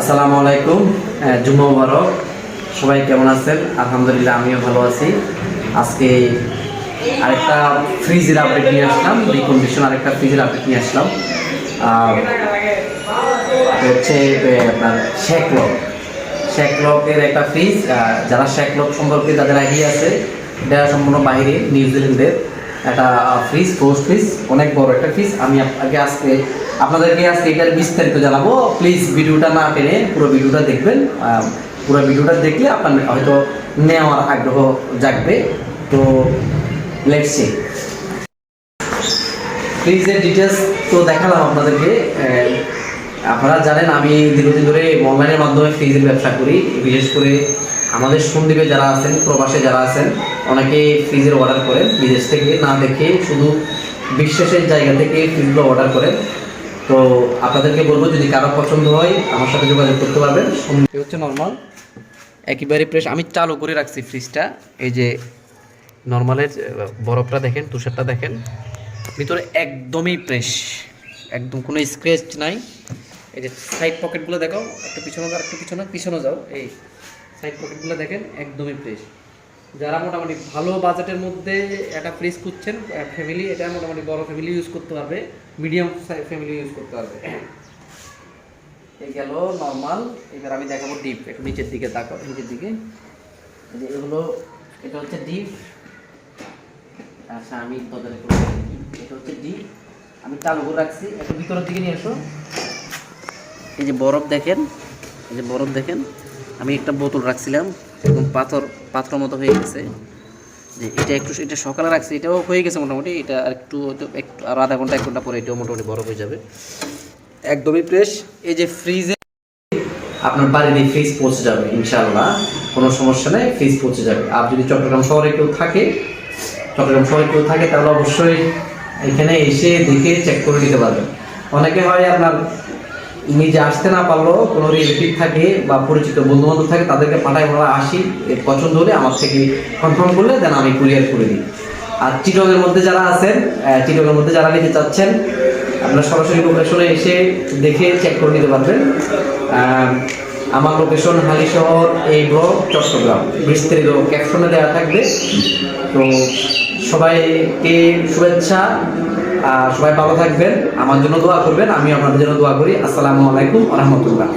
আসসালামু আলাইকুম জুম্মা মুবারক। সবাই কেমন আছেন? আলহামদুলিল্লাহ, আমিও ভালো আছি। আজকে আরেকটা ফ্রিজের আপডেট নিয়ে আসলাম রিকন্ডিশন আরেকটা ফ্রিজের আপডেট নিয়ে আসলাম। হচ্ছে আপনার শেকলক শেকলকের একটা ফ্রিজ যারা শেকলক সম্পর্কে যাদের আইডিয়া আছে, এটা সম্পূর্ণ বাইরে নিউজিল্যান্ডের একটা ফ্রিজ পোস্ট ফ্রিজ অনেক বড় একটা ফ্রিজ আমি আপনাকে আজকে আপনাদেরকে আজকে এটার বিস্তারিত জানাব। প্লিজ ভিডিওটা না টেনে পুরো ভিডিওটা দেখবেন। পুরো ভিডিওটা দেখলে আপনার হয়তো নেওয়ার আগ্রহ জাগবে। তো লেটস সি ফ্রিজের ডিটেলস তো দেখালাম আপনাদেরকে। আপনারা জানেন, আমি দীর্ঘদিন ধরে অনলাইনের মাধ্যমে ফ্রিজের ব্যবসা করি। বিশেষ করে আমাদের সন্দীপে যারা আছেন, প্রবাসে যারা আছেন অনেকে ফ্রিজের অর্ডার করেন। বিদেশ থেকে না দেখে শুধু বিশ্বাসের জায়গা থেকে ফ্রিজগুলো অর্ডার করেন। তো আপনাদেরকে বলব, যদি কারও পছন্দ হয়, আমার সাথে যোগাযোগ করতে পারবেন। হচ্ছে নর্মাল একেবারে ফ্রেশ আমি চালু করে রাখছি ফ্রিজটা এই যে নর্মালের বরফটা দেখেন, তুষারটা দেখেন, ভিতরে একদমই ফ্রেশ একদম কোনো স্ক্র্যাচ নাই। এই যে সাইড পকেটগুলো দেখাও, একটু পিছনে যাও একটু পিছনে পিছনে যাও। এই সাইড পকেটগুলো দেখেন, একদমই ফ্রেশ যারা মোটামুটি ভালো বাজেটের মধ্যে একটা ফ্রিজ খুঁজছেন ফ্যামিলি এটা মোটামুটি বড় ফ্যামিলি ইউজ করতে পারবে মিডিয়াম ফ্যামিলি ইউজ করতে পারবে। এই গেল নর্মাল এবার আমি দেখাবো ডিপ একটু নিচের দিকে তাকাও, নিচের দিকে। এগুলো, এটা হচ্ছে ডিপ আচ্ছা আমি করে এটা হচ্ছে ডিপ আমি চালু করে রাখছি, একটু ভিতরের দিকে নিয়ে এসো। এই যে বরফ দেখেন, এই যে বরফ দেখেন, আমি একটা বোতল রাখছিলাম। একদম পাথর পাথর মতো হয়ে গেছে। যে এটা একটু, এটা সকালে রাখছি, এটাও হয়ে গেছে মোটামুটি, এটা আর একটু হয়তো একটু আর আধা ঘণ্টা, এক ঘণ্টা পরে এটাও মোটামুটি বরফ হয়ে যাবে। একদমই ফ্রেশ এই যে ফ্রিজে আপনার বাড়িতে ফ্রিজ পৌঁছে যাবে ইনশাল্লাহ কোনো সমস্যা নেই ফ্রিজ পৌঁছে যাবে। আর যদি চট্টগ্রাম শহরে কেউ থাকে, চট্টগ্রাম শহরে কেউ থাকে, তাহলে অবশ্যই এখানে এসে দেখে চেক করে নিতে পারবেন। অনেকে হয় আপনার নিজে আসতে না পারলেও কোনো রিলেটিভ থাকে বা পরিচিত বন্ধু বান্ধব থাকে তাদেরকে পাঠায় বলা আসি পছন্দ হলে আমার থেকে কনফার্ম করলে দেন আমি কুরিয়ার করে দিই। আর চিটংয়ের মধ্যে যারা আছেন আহ, চিটংয়ের মধ্যে যারা নিতে চাচ্ছেন আপনারা সরাসরি লোকেশনে এসে দেখে চেক করে নিতে পারবেন। আমার লোকেশন হালি শহর এই ব্লক চট্টগ্রাম। বিস্তারিত ক্যাপশনে দেওয়া থাকবে। তো সবাইকে শুভেচ্ছা। সবাই ভালো থাকবেন। আমার জন্য দোয়া করবেন আমি আপনাদের জন্য দোয়া করি। আসসালামু আলাইকুম রহমতুল্লাহ।